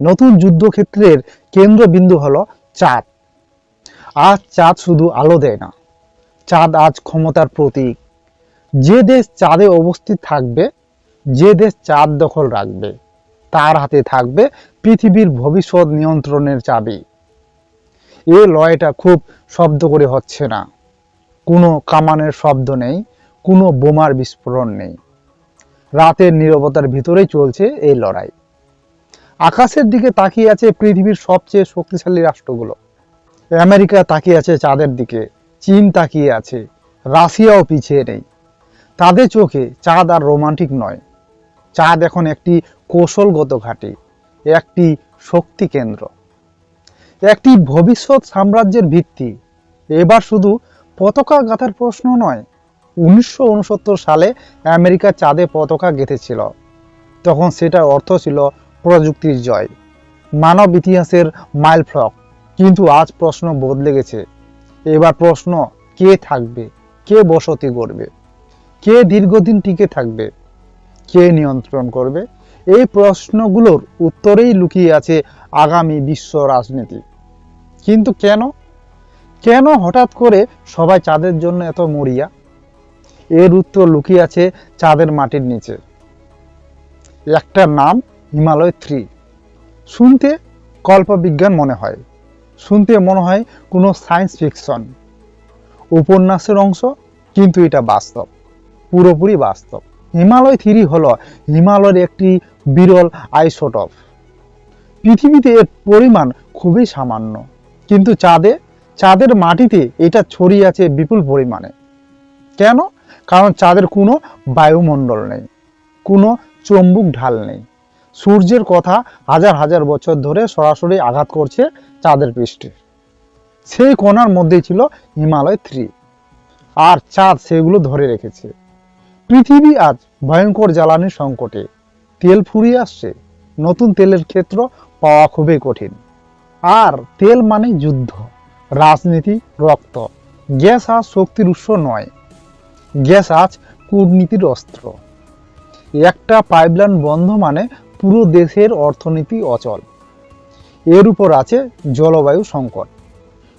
নতুন যুদ্ধক্ষেত্রের কেন্দ্রবিন্দু হলো চাঁদ। আজ চাঁদ শুধু আলো দেয় না, চাঁদ আজ ক্ষমতার প্রতীক। যে দেশ চাঁদে অবস্থিত থাকবে, যে দেশ চাঁদ দখল রাখবে, তার হাতে থাকবে পৃথিবীর ভবিষ্যৎ নিয়ন্ত্রণের চাবি। এ লয়টা খুব শব্দ করে হচ্ছে না। কোনো কামানের শব্দ নেই, কোনো বোমার বিস্ফোরণ নেই। রাতের নীরবতার ভিতরেই চলছে এই লড়াই। আকাশের দিকে তাকিয়ে আছে পৃথিবীর সবচেয়ে শক্তিশালী রাষ্ট্রগুলো। আমেরিকা তাকিয়ে আছে চাঁদের দিকে, চীন তাকিয়ে আছে, রাশিয়াও পিছিয়ে নেই। তাদের চোখে চাঁদ আর রোমান্টিক নয়। চাঁদ এখন একটি কৌশলগত ঘাঁটি, একটি শক্তি কেন্দ্র। একটি ভবিষ্যৎ সাম্রাজ্যের ভিত্তি। এবার শুধু পতাকা গাঁথার প্রশ্ন নয়, উনিশশো সালে আমেরিকা চাঁদে পতাকা গেঁথেছিল। তখন সেটার অর্থ ছিল প্রযুক্তির জয়। মানব ইতিহাসের মাইল ফ্লক। কিন্তু আজ প্রশ্ন বদলে গেছে। এবার প্রশ্ন, কে থাকবে? কে বসতি করবে কে দীর্ঘদিন টিকে থাকবে? কে নিয়ন্ত্রণ করবে? এই প্রশ্নগুলোর উত্তরেই লুকিয়ে আছে আগামী বিশ্ব রাজনীতি। কিন্তু কেন? কেন হঠাৎ করে সবাই চাঁদের জন্য এত মরিয়া? এর উত্তর লুকিয়ে আছে চাঁদের মাটির নিচে। একটা নাম হিমালয় থ্রি শুনতে কল্পবিজ্ঞান মনে হয়। শুনতে মনে হয় কোনো সায়েন্স ফিকশন উপন্যাসের অংশ, কিন্তু এটা বাস্তব। পুরোপুরি বাস্তব। হিমালয় থ্রি হল হিমালয়ের একটি বিরল আইসোটপ পৃথিবীতে এর পরিমাণ খুবই সামান্য। কিন্তু চাঁদে, চাঁদের মাটিতে এটা ছড়িয়ে আছে বিপুল পরিমাণে। কেন? কারণ চাঁদের কোনো বায়ুমণ্ডল নেই। কোনো চম্বুক ঢাল নেই। সূর্যের কথা হাজার হাজার বছর ধরে সরাসরি আঘাত করছে চাঁদের পৃষ্ঠে। সেই কোণার মধ্যেই ছিল হিমালয় থ্রি। আর চাঁদ সেগুলো ধরে রেখেছে। পৃথিবী আজ ভয়ঙ্কর জ্বালানির সংকটে। তেল ফুরিয়ে আসছে। নতুন তেলের ক্ষেত্র পাওয়া খুবই কঠিন। আর তেল মানে যুদ্ধ, রাজনীতি, রক্ত। গ্যাস আজ শক্তির উৎস নয়। গ্যাস আজ কূটনীতির অস্ত্র। একটা পাইপলাইন বন্ধ মানে পুরো দেশের অর্থনীতি অচল। এর উপর আছে জলবায়ু সংকট,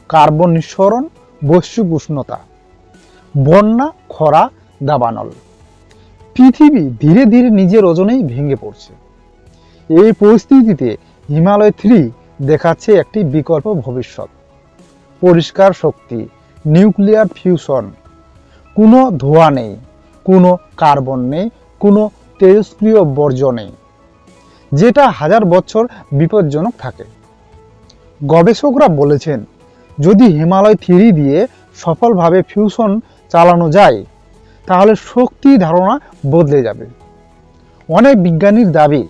কার্বন নিঃসরণ, বৈশ্বিক উষ্ণতা, বন্যা, খরা, দাবানল। পৃথিবী ধীরে ধীরে নিজের ওজনেই ভেঙে পড়ছে। এই পরিস্থিতিতে হিমালয় থ্রি দেখাচ্ছে একটি বিকল্প ভবিষ্যৎ। পরিষ্কার শক্তি, নিউক্লিয়ার ফিউশন। কোনো ধোঁয়া নেই, কোনো কার্বন নেই, কোনো তেজস্ক্রিয় বর্জ্য নেই। যেটা হাজার বছর বিপজ্জনক থাকে। গবেষকরা বলেছেন, যদি হিমালয় থ্রি দিয়ে সফলভাবে ফিউশন চালানো যায়, তাহলে শক্তি ধারণা বদলে যাবে। অনেক বিজ্ঞানীর দাবি,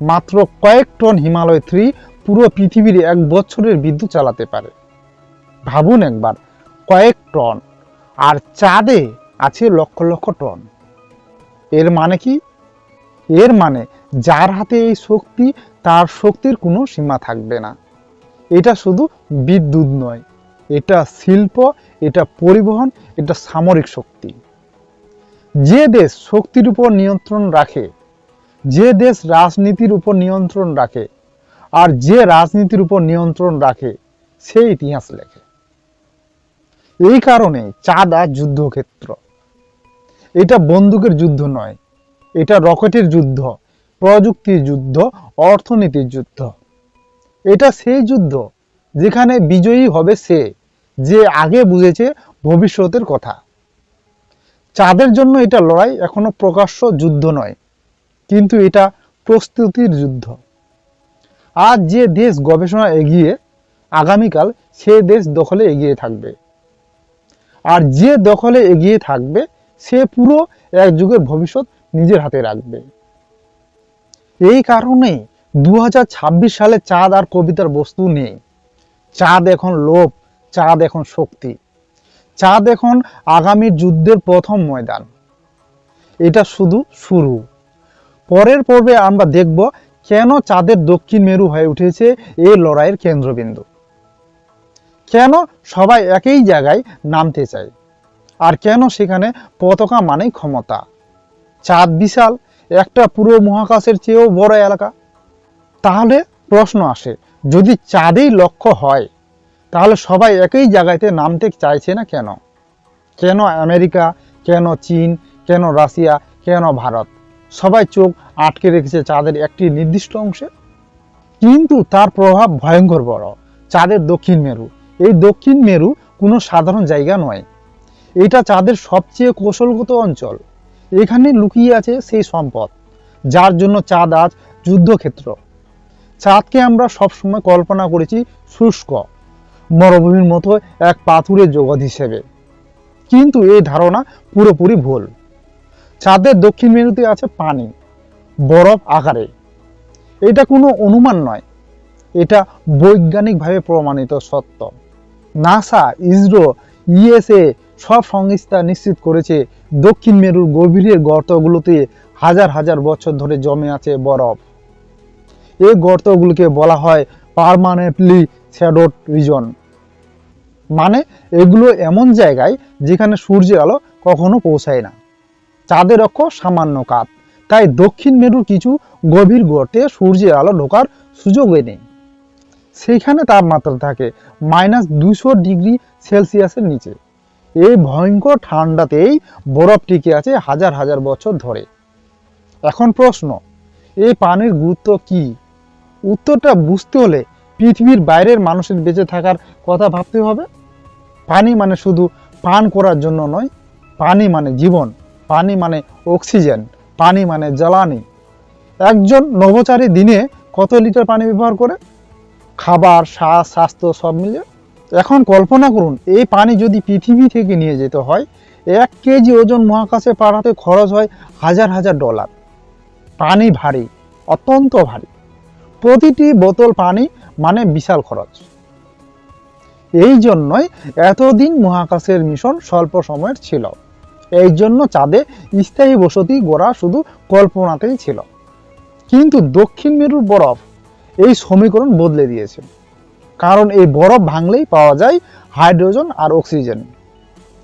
মাত্র কয়েক টন হিমালয় থ্রি পুরো পৃথিবীর এক বছরের বিদ্যুৎ চালাতে পারে। ভাবুন একবার, কয়েক টন, আর চাঁদে আছে লক্ষ লক্ষ টন। এর মানে কি? এর মানে যার হাতে এই শক্তি, তার শক্তির কোনো সীমা থাকবে না। এটা শুধু বিদ্যুৎ নয়, এটা শিল্প, এটা পরিবহন, এটা সামরিক শক্তি। যে দেশ শক্তির উপর নিয়ন্ত্রণ রাখে, যে দেশ রাজনীতির উপর নিয়ন্ত্রণ রাখে, আর যে রাজনীতির উপর নিয়ন্ত্রণ রাখে, সে ইতিহাস লেখে। এই কারণে চাঁদ যুদ্ধক্ষেত্র, এটা বন্দুকের যুদ্ধ নয় এটা রকেটের যুদ্ধ, প্রযুক্তির যুদ্ধ, অর্থনীতির যুদ্ধ। এটা সেই যুদ্ধ যেখানে বিজয়ী হবে সে, যে আগে বুঝেছে ভবিষ্যতের কথা। চাঁদের জন্য এটা লড়াই এখনও প্রকাশ্য যুদ্ধ নয়, কিন্তু এটা প্রস্তুতির যুদ্ধ। আজ যে দেশ গবেষণা এগিয়ে, আগামীকাল সে দেশ দখলে এগিয়ে থাকবে। আর যে দখলে এগিয়ে থাকবে, সে পুরো এক যুগের ভবিষ্যৎ নিজের হাতে রাখবে। এই কারণে দু হাজার ছাব্বিশ সালে চাঁদ আর কবিতার বস্তু নেই। চাঁদ এখন লোভ, চাঁদ এখন শক্তি। চাঁদ এখন আগামী যুদ্ধের প্রথম ময়দান। এটা শুধু শুরু। পরের পর্বে আমরা দেখব কেন চাঁদের দক্ষিণ মেরু হয়ে উঠেছে এই লড়াইয়ের কেন্দ্রবিন্দু। কেন সবাই একই জায়গায় নামতে চায়। আর কেন সেখানে পতাকা মানেই ক্ষমতা? চাঁদ বিশাল, একটা পুরো মহাকাশের চেয়েও বড় এলাকা। তাহলে প্রশ্ন আসে, যদি চাঁদেই লক্ষ্য হয়, তাহলে সবাই একই জায়গাতে নামতে চাইছে না কেন? কেন আমেরিকা, কেন চীন, কেন রাশিয়া, কেন ভারত? সবাই চোখ আটকে রেখেছে চাঁদের একটি নির্দিষ্ট অংশে। কিন্তু তার প্রভাব ভয়ঙ্কর বড়, চাঁদের দক্ষিণ মেরু। এই দক্ষিণ মেরু কোনো সাধারণ জায়গা নয়। এটা চাঁদের সবচেয়ে কৌশলগত অঞ্চল। এখানে লুকিয়ে আছে সেই সম্পদ, যার জন্য চাঁদ আজ যুদ্ধক্ষেত্র। চাঁদকে আমরা সবসময় কল্পনা করেছি শুষ্ক, মরুভূমির মতো এক পাথুরের জগৎ হিসেবে। কিন্তু এই ধারণা পুরোপুরি ভুল। চাঁদের দক্ষিণ মেরুতে আছে পানি, বরফ আকারে। এটা কোনো অনুমান নয়, এটা বৈজ্ঞানিকভাবে প্রমাণিত সত্য। নাসা, ইসরো, ইএসএ সব সংস্থা নিশ্চিত করেছে, দক্ষিণ মেরুর গভীরের গর্তগুলোতে হাজার হাজার বছর ধরে জমে আছে বরফ। এই গর্তগুলোকে বলা হয় পারমানেন্টলি শ্যাডোড রিজন মানে এগুলো এমন জায়গায় যেখানে সূর্যের আলো কখনো পৌঁছায় না। চাঁদের অক্ষ সামান্য কাত তাই দক্ষিণ মেরুর কিছু গভীর গর্তে সূর্যের আলো ঢোকার সুযোগই নেই। সেইখানে তাপমাত্রা থাকে মাইনাস দুশো ডিগ্রি সেলসিয়াসের নিচে। এই ভয়ঙ্কর ঠান্ডাতেই বরফ টিকে আছে হাজার হাজার বছর ধরে। এখন প্রশ্ন, এই পানির গুরুত্ব কি? উত্তরটা বুঝতে হলে পৃথিবীর বাইরের মানুষের বেঁচে থাকার কথা ভাবতে হবে। পানি মানে শুধু পান করার জন্য নয়, পানি মানে জীবন, পানি মানে অক্সিজেন, পানি মানে জ্বালানি। একজন নভোচারী দিনে কত লিটার পানি ব্যবহার করে? খাবার শ্বাস স্বাস্থ্য সব মিলে এখন কল্পনা করুন, এই পানি যদি পৃথিবী থেকে নিয়ে যেতে হয়, এক কেজি ওজন মহাকাশে পাঠাতে খরচ হয় হাজার হাজার ডলার। পানি ভারী, অত্যন্ত ভারী। প্রতিটি বোতল পানি মানে বিশাল খরচ। এই জন্যই এতদিন মহাকাশের মিশন স্বল্প সময়ের ছিল। এই জন্য চাঁদে স্থায়ী বসতি গড়া শুধু কল্পনাতেই ছিল। কিন্তু দক্ষিণ মেরুর বরফ এই সমীকরণ বদলে দিয়েছে। কারণ এই বরফ ভাঙলেই পাওয়া যায় হাইড্রোজেন আর অক্সিজেন।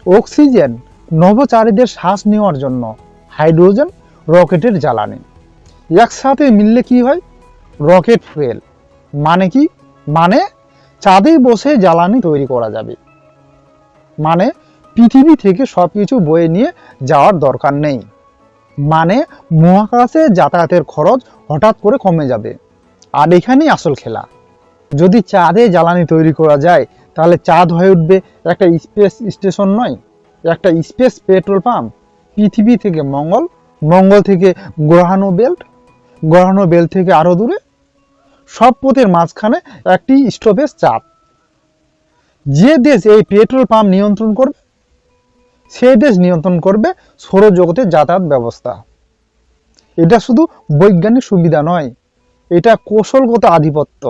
অক্সিজেন নভোচারীদের শ্বাস নেওয়ার জন্য হাইড্রোজেন রকেটের জ্বালানি। একসাথে মিললে কি হয়? Rocket fuel. মানে কি? মানে চাঁদে বসে জ্বালানি তৈরি করা যাবে। মানে পৃথিবী থেকে সব কিছু বয়ে নিয়ে যাওয়ার দরকার নেই। মানে মহাকাশে যাতায়াতের খরচ হঠাৎ করে কমে যাবে। আর এখানেই আসল খেলা। যদি চাঁদে জ্বালানি তৈরি করা যায়, তাহলে চাঁদ হয়ে উঠবে একটা স্পেস স্টেশন নয়, একটা স্পেস পেট্রোল পাম্প। পৃথিবী থেকে মঙ্গল মঙ্গল থেকে গ্রহাণু বেল্ট গ্রহাণু বেল্ট থেকে আরও দূরে। সব পথের মাঝখানে একটি স্টপেজ চাপ যে দেশ এই পেট্রোল পাম্প নিয়ন্ত্রণ করবে সেই দেশ নিয়ন্ত্রণ করবে সৌরজগতের যাতায়াত ব্যবস্থা। এটা শুধু বৈজ্ঞানিক সুবিধা নয়, এটা কৌশলগত আধিপত্য।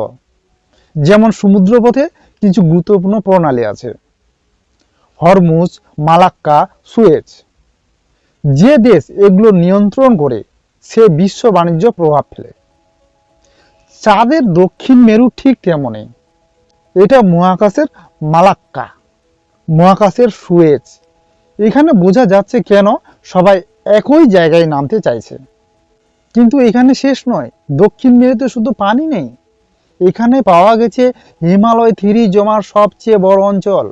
যেমন সমুদ্রপথে কিছু গুরুত্বপূর্ণ প্রণালী আছে। Hormuz, Malacca, Suez. যে দেশ এগুলো নিয়ন্ত্রণ করে, সে বিশ্ব বাণিজ্য প্রভাব ফেলে। চাঁদের দক্ষিণ মেরু ঠিক তেমনই। এটা মহাকাশের মালাক্কা, মহাকাশের সুয়েজ। এখানে বোঝা যাচ্ছে কেন সবাই একই জায়গায় নামতে চাইছে। কিন্তু এখানে শেষ নয়, দক্ষিণ মেরুতে শুধু পানি নেই। এখানে পাওয়া গেছে হিমালয় থিরি জমার সবচেয়ে বড় অঞ্চল।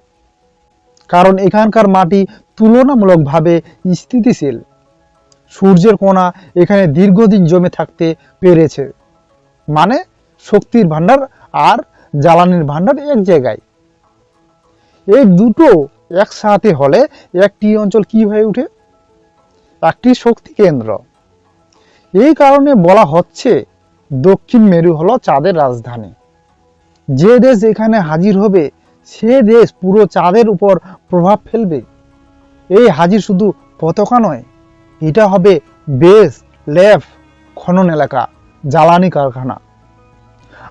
কারণ এখানকার মাটি তুলনামূলকভাবে স্থিতিশীল। সূর্যের কোনা এখানে দীর্ঘদিন জমে থাকতে পেরেছে। মানে শক্তির ভাণ্ডার আর জ্বালানির ভাণ্ডার এক জায়গায়। এই দুটো একসাথে হলে একটি অঞ্চল কি হয়ে ওঠে? একটি শক্তি কেন্দ্র। এই কারণে বলা হচ্ছে দক্ষিণ মেরু হলো চাঁদের রাজধানী। যে দেশ এখানে হাজির হবে, সে দেশ পুরো চাঁদের উপর প্রভাব ফেলবে। এই হাজির শুধু পতাকা নয়, এটা হবে বেস ল্যাব খনন এলাকা, জ্বালানি কারখানা।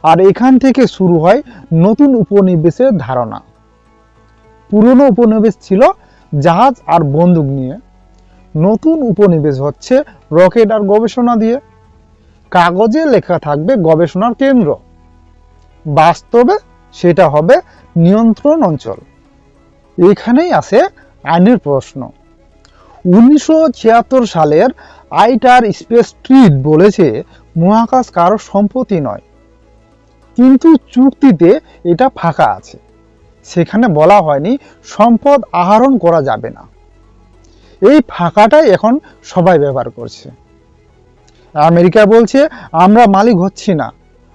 আর এখান থেকে শুরু হয় নতুন উপনিবেশের ধারণা। পুরনো উপনিবেশ ছিল জাহাজ আর বন্দুক নিয়ে। নতুন উপনিবেশ হচ্ছে রকেট আর গবেষণা দিয়ে। কাগজে লেখা থাকবে গবেষণার কেন্দ্র। বাস্তবে সেটা হবে নিয়ন্ত্রণ অঞ্চল। এখানেই আসে আইনের প্রশ্ন। উনিশশো ছিয়াত্তর সালের আইটার স্পেস ট্রিট বলেছে মহাকাশ কারও সম্পত্তি নয়, কিন্তু চুক্তিতে এটা ফাঁকা আছে। সেখানে বলা হয়নি সম্পদ আহরণ করা যাবে না। এই ফাঁকাটাই এখন সবাই ব্যবহার করছে। আমেরিকা বলছে, আমরা মালিক হচ্ছি না,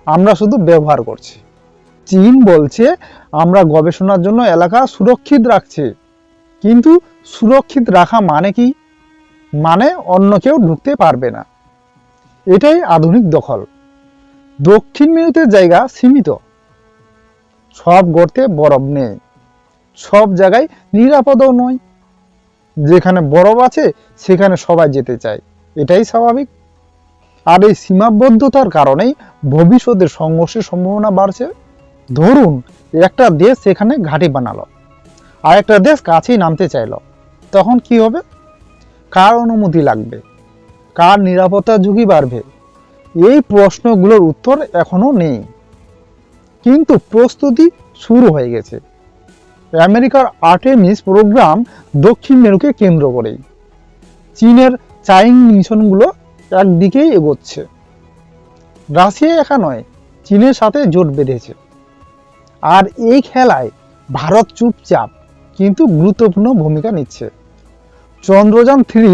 আমরা শুধু ব্যবহার করছি। চীন বলছে, আমরা গবেষণার জন্য এলাকা সুরক্ষিত রাখছি। কিন্তু সুরক্ষিত রাখা মানে কি? মানে অন্য কেউ ঢুকতে পারবে না। এটাই আধুনিক দখল। দক্ষিণ মেরুতে জায়গা সীমিত। সব গর্তে বরফ নেই। সব জায়গায় নিরাপদও নয়। যেখানে বরফ আছে, সেখানে সবাই যেতে চায়। এটাই স্বাভাবিক। আর এই সীমাবদ্ধতার কারণেই ভবিষ্যতে সংঘর্ষের সম্ভাবনা বাড়ছে। ধরুন, একটা দেশ সেখানে ঘাঁটি বানালো আর একটা দেশ কাছেই নামতে চাইলো। তখন কি হবে? কার অনুমতি লাগবে? কার নিরাপত্তা ঝুঁকি বাড়বে? এই প্রশ্নগুলোর উত্তর এখনও নেই। কিন্তু প্রস্তুতি শুরু হয়ে গেছে। আমেরিকার আর্টেমিস প্রোগ্রাম দক্ষিণ মেরুকে কেন্দ্র করেই। চীনের চাইং মিশনগুলো একদিকেই এগোচ্ছে। রাশিয়া একা নয়, চীনের সাথে জোট বেঁধেছে। আর এই খেলায় ভারত চুপচাপ, কিন্তু গুরুত্বপূর্ণ ভূমিকা নিচ্ছে। চন্দ্রযান থ্রি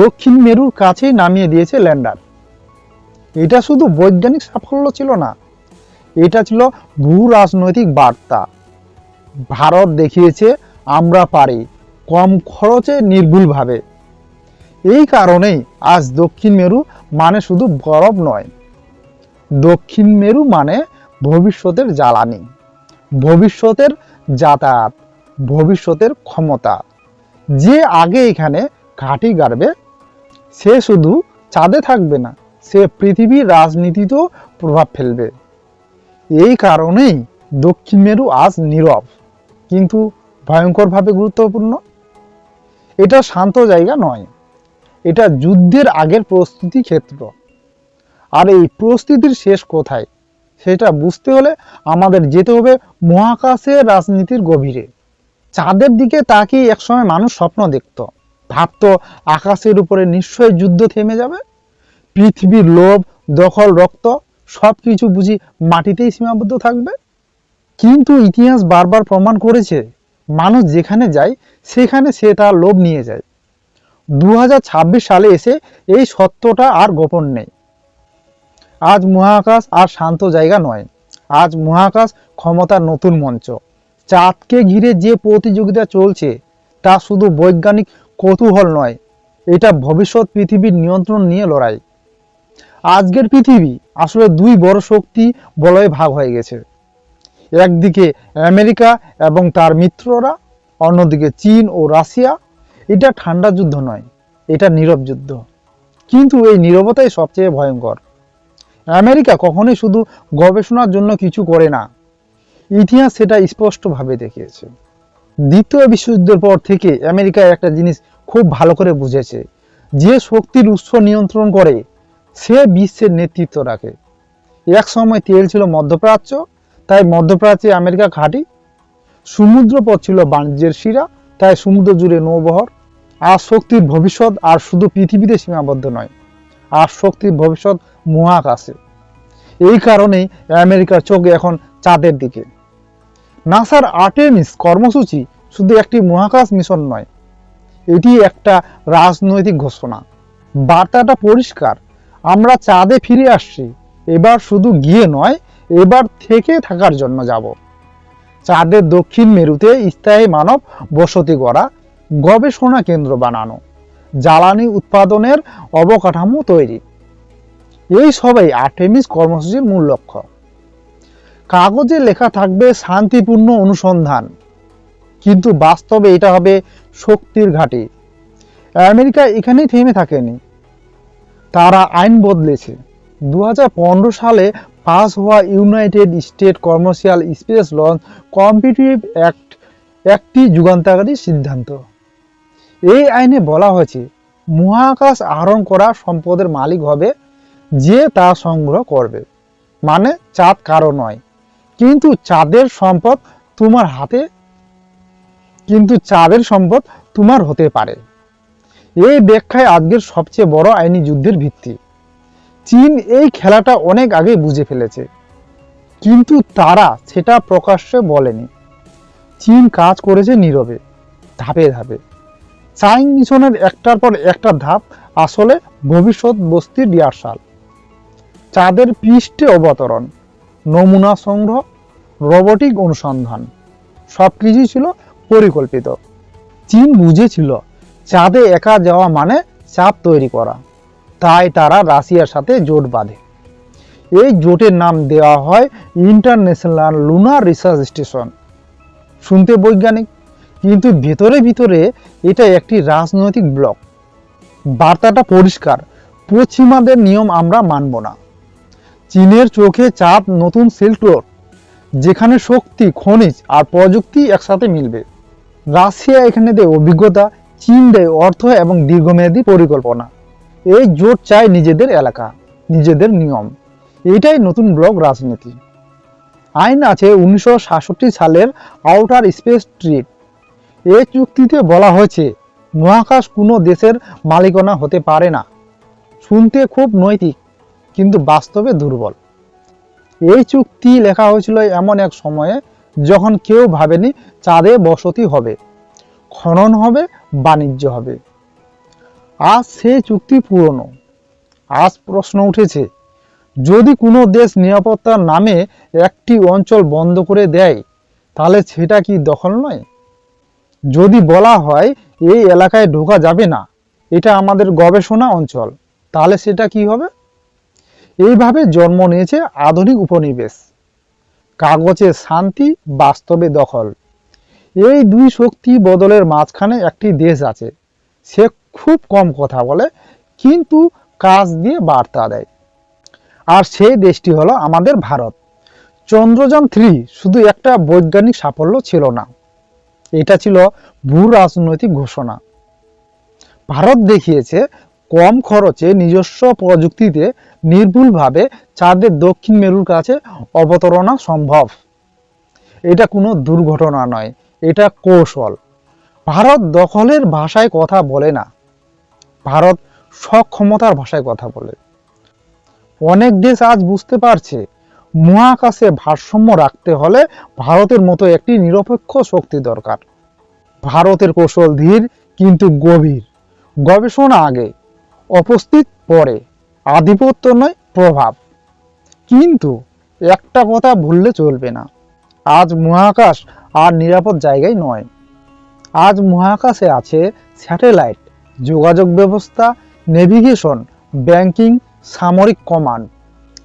দক্ষিণ মেরুর কাছেই নামিয়ে দিয়েছে ল্যান্ডার। এটা শুধু বৈজ্ঞানিক সাফল্য ছিল না, এটা ছিল ভূ রাজনৈতিক বার্তা। ভারত দেখিয়েছে, আমরা পারি, কম খরচে নির্ভুলভাবে। এই কারণেই আজ দক্ষিণ মেরু মানে শুধু বরফ নয়। দক্ষিণ মেরু মানে ভবিষ্যতের জ্বালানি, ভবিষ্যতের যাতায়াত, ভবিষ্যতের ক্ষমতা। যে আগে এখানে ঘাঁটি গাড়বে, সে শুধু চাঁদে থাকবে না, সে পৃথিবীর রাজনীতিতেও প্রভাব ফেলবে। এই কারণেই দক্ষিণ মেরু আজ নীরব, কিন্তু ভয়ঙ্করভাবে গুরুত্বপূর্ণ। এটা শান্ত জায়গা নয় এটা যুদ্ধের আগের প্রস্তুতি ক্ষেত্র। আর এই প্রস্তুতির শেষ কোথায়? সেটা বুঝতে হলে আমাদের যেতে হবে মহাকাশের রাজনীতির গভীরে। চাঁদের দিকে তাকিয়ে একসময় মানুষ স্বপ্ন দেখত। ভাবতো, আকাশের উপরে নিশ্চয়ই যুদ্ধ থেমে যাবে? পৃথিবীর লোভ, দখল, রক্ত সব কিছু বুঝি মাটিতেই সীমাবদ্ধ থাকবে? কিন্তু ইতিহাস বারবার প্রমাণ করেছে, মানুষ যেখানে যায়, সেখানে সে তার লোভ নিয়ে যায়। দু হাজার ছাব্বিশ সালে এসে এই সত্যটা আর গোপন নেই। আজ মহাকাশ আর শান্ত জায়গা নয়। আজ মহাকাশ ক্ষমতার নতুন মঞ্চ। চাঁদকে ঘিরে যে প্রতিযোগিতা চলছে, তা শুধু বৈজ্ঞানিক কৌতূহল নয়, এটা ভবিষ্যৎ পৃথিবীর নিয়ন্ত্রণ নিয়ে লড়াই। আজকের পৃথিবী আসলে দুই বড় শক্তি বলয়ে ভাগ হয়ে গেছে। একদিকে আমেরিকা এবং তার মিত্ররা, অন্যদিকে চীন ও রাশিয়া। এটা ঠান্ডা যুদ্ধ নয়, এটা নীরব যুদ্ধ। কিন্তু এই নীরবতাই সবচেয়ে ভয়ঙ্কর। আমেরিকা কখনোই শুধু গবেষণার জন্য কিছু করে না, ইতিহাস সেটা স্পষ্টভাবে দেখিয়েছে। দ্বিতীয় বিশ্বযুদ্ধের পর থেকে আমেরিকা একটা জিনিস খুব ভালো করে বুঝেছে, যে শক্তির উৎস নিয়ন্ত্রণ করে, সে বিশ্বের নেতৃত্ব রাখে। এক সময় তেল ছিল মধ্যপ্রাচ্য, তাই মধ্যপ্রাচ্যে আমেরিকা ঘাঁটি সমুদ্র পথ ছিল বাণিজ্যের শিরা, তাই সমুদ্র জুড়ে নৌবহর। আর শক্তির ভবিষ্যৎ আর শুধু পৃথিবীতে সীমাবদ্ধ নয়, আর শক্তির ভবিষ্যৎ মহাকাশে। এই কারণেই আমেরিকার চোখ এখন চাঁদের দিকে। নাসার আর্টেমিস কর্মসূচি শুধু একটি মহাকাশ মিশন নয়, এটি একটা রাজনৈতিক ঘোষণা। বার্তাটা পরিষ্কার, আমরা চাঁদে ফিরে আসছি, এবার শুধু গিয়ে নয়, এবার থেকে থাকার জন্য যাব। চাঁদের দক্ষিণ মেরুতে স্থায়ী মানব বসতি করা গবেষণা কেন্দ্র বানানো, জ্বালানি উৎপাদনের অবকাঠামো তৈরি। এই সবাই আর্টেমিস কর্মসূচির মূল লক্ষ্য। কাগজে লেখা থাকবে শান্তিপূর্ণ অনুসন্ধান। কিন্তু বাস্তবে এটা হবে শক্তির ঘাঁটি। আমেরিকা এখানেই থেমে থাকেনি। তারা আইন বদলেছে। দু হাজার পনেরো সালে পাস হওয়া United State Commercial Space Launch Competitive Act একটি যুগান্তকারী সিদ্ধান্ত। এই আইনে বলা হয়েছে, মহাকাশ আহরণ করা সম্পদের মালিক হবে যে তা সংগ্রহ করবে। মানে চাঁদ কারও নয়, কিন্তু চাঁদের সম্পদ তোমার হাতে, কিন্তু চাঁদের সম্পদ তোমার হতে পারে। এই ব্যাখ্যায় আজকের সবচেয়ে বড় আইনি যুদ্ধের ভিত্তি। চীন এই খেলাটা অনেক আগে বুঝে ফেলেছে, কিন্তু তারা সেটা প্রকাশ্যে বলেনি। চীন কাজ করেছে নীরবে, ধাপে ধাপে। চাইং মিশনের একটার পর একটা ধাপ, আসলে ভবিষ্যৎ বস্তি রিহার্সাল চাঁদের পৃষ্ঠে অবতরণ, নমুনা সংগ্রহ, রোবটিক অনুসন্ধান। সব কিছুই ছিল পরিকল্পিত। চীন বুঝেছিল চাঁদে একা যাওয়া মানে চাপ তৈরি করা। তাই তারা রাশিয়ার সাথে জোট বাঁধে। এই জোটের নাম দেওয়া হয় ইন্টারন্যাশনাল লুনার রিসার্চ স্টেশন। শুনতে বৈজ্ঞানিক। কিন্তু ভেতরে ভিতরে এটা একটি রাজনৈতিক ব্লক। বার্তাটা পরিষ্কার, পশ্চিমাদের নিয়ম আমরা মানব না। চীনের চোখে চাঁদ নতুন সিল্ক রোড যেখানে শক্তি, খনিজ আর প্রযুক্তি একসাথে মিলবে। রাশিয়া এখানে দেয় অভিজ্ঞতা, চীন দেয় অর্থ এবং দীর্ঘমেয়াদী পরিকল্পনা। এই জোট চায় নিজেদের এলাকা, নিজেদের নিয়ম। এটাই নতুন ব্লক রাজনীতি। আইন আছে উনিশশো সাতষট্টি সালের আউটার স্পেস ট্রিট এই চুক্তিতে বলা হয়েছে, মহাকাশ কোনো দেশের মালিকানা হতে পারে না। শুনতে খুব নৈতিক, কিন্তু বাস্তবে দুর্বল। এই চুক্তি লেখা হয়েছিল এমন এক সময়ে যখন কেউ ভাবেনি চাঁদে বসতি হবে, খনন হবে, বাণিজ্য হবে। আজ সেই চুক্তি পুরনো। আজ প্রশ্ন উঠেছে, যদি কোনো দেশ নিরাপত্তার নামে একটি অঞ্চল বন্ধ করে দেয়, তাহলে সেটা কি দখল নয়? যদি বলা হয় এই এলাকায় ঢোকা যাবে না, এটা আমাদের গবেষণা অঞ্চল, তাহলে সেটা কি হবে? এইভাবে জন্ম নিয়েছে আধুনিক উপনিবেশ। কাগজে শান্তি, বাস্তবে দখল। এই দুই শক্তি বদলের মাঝখানে একটি দেশ আছে। সে খুব কম কথা বলে, কিন্তু কাজ দিয়ে বার্তা দেয়। আর সেই দেশটি হলো আমাদের ভারত। চন্দ্রযান থ্রি শুধু একটা বৈজ্ঞানিক সাফল্য ছিল না। এটা ছিল ভূ রাজনৈতিক ঘোষণা। ভারত দেখিয়েছে কম খরচে নিজস্ব প্রযুক্তিতে নির্ভুলভাবে চাঁদের দক্ষিণ মেরুর কাছে অবতরণা সম্ভব। এটা কোনো দুর্ঘটনা নয়, এটা কৌশল। ভারত দখলের ভাষায় কথা বলে না। ভারত সক্ষমতার ভাষায় কথা বলে। অনেক দেশ আজ বুঝতে পারছে মহাকাশে ভারসাম্য রাখতে হলে ভারতের মতো একটি নিরপেক্ষ শক্তি দরকার। ভারতের কৌশল ধীর কিন্তু গভীর। গবেষণা আগে উপস্থিত পরে, আধিপত্য নয়, প্রভাব। কিন্তু একটা কথা ভুললে চলবে না, আজ মহাকাশ আর নিরাপদ জায়গায় নয়। আজ মহাকাশে আছে স্যাটেলাইট, যোগাযোগ ব্যবস্থা, নেভিগেশন, ব্যাংকিং, সামরিক কমান্ড।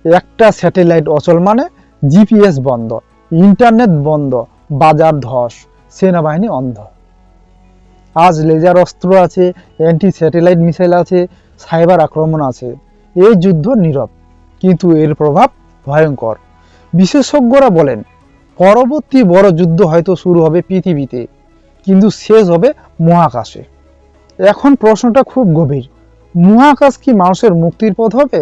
একটা স্যাটেলাইট অচল মানে জিপিএস বন্ধ, ইন্টারনেট বন্ধ, বাজার ধস, সেনাবাহিনী অন্ধ। আজ লেজার অস্ত্র আছে অ্যান্টি স্যাটেলাইট মিসাইল আছে, সাইবার আক্রমণ আছে। এই যুদ্ধ নীরব, কিন্তু এর প্রভাব ভয়ঙ্কর। বিশেষজ্ঞরা বলেন, পরবর্তী বড় যুদ্ধ হয়তো শুরু হবে পৃথিবীতে, কিন্তু শেষ হবে মহাকাশে। এখন প্রশ্নটা খুব গভীর, মহাকাশ কি মানুষের মুক্তির পথ হবে?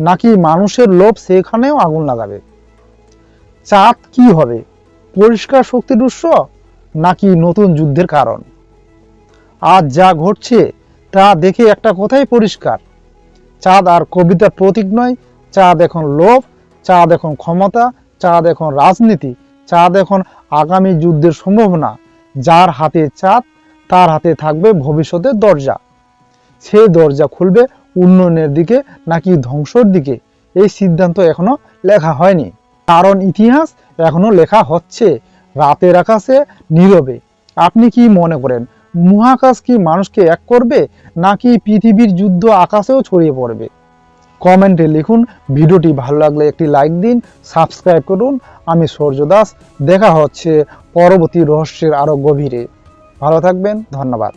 নাকি মানুষের লোভ সেখানেও আগুন লাগাবে? চাঁদ কি হবে? পরিষ্কার শক্তির উৎস নাকি নতুন যুদ্ধের কারণ? আজ যা ঘটছে তা দেখে একটা কথাই পরিষ্কার। চাঁদ আর কবিতার প্রতীক নয়, চাঁদ এখন লোভ, চাঁদ এখন ক্ষমতা, চাঁদ এখন রাজনীতি, চাঁদ এখন আগামী যুদ্ধের সম্ভাবনা। যার হাতে চাঁদ, তার হাতে থাকবে ভবিষ্যতের দরজা। সেই দরজা খুলবে উন্নয়নের দিকে নাকি ধ্বংসর দিকে? এই সিদ্ধান্ত এখনও লেখা হয়নি। কারণ ইতিহাস এখনও লেখা হচ্ছে রাতের আকাশে, নীরবে। আপনি কি মনে করেন, মহাকাশ কি মানুষকে এক করবে নাকি পৃথিবীর যুদ্ধ আকাশেও ছড়িয়ে পড়বে? কমেন্টে লিখুন। ভিডিওটি ভালো লাগলে একটি লাইক দিন, সাবস্ক্রাইব করুন। আমি সূর্য দাস, দেখা হচ্ছে পরবর্তী রহস্যের আরও গভীরে। ভালো থাকবেন, ধন্যবাদ।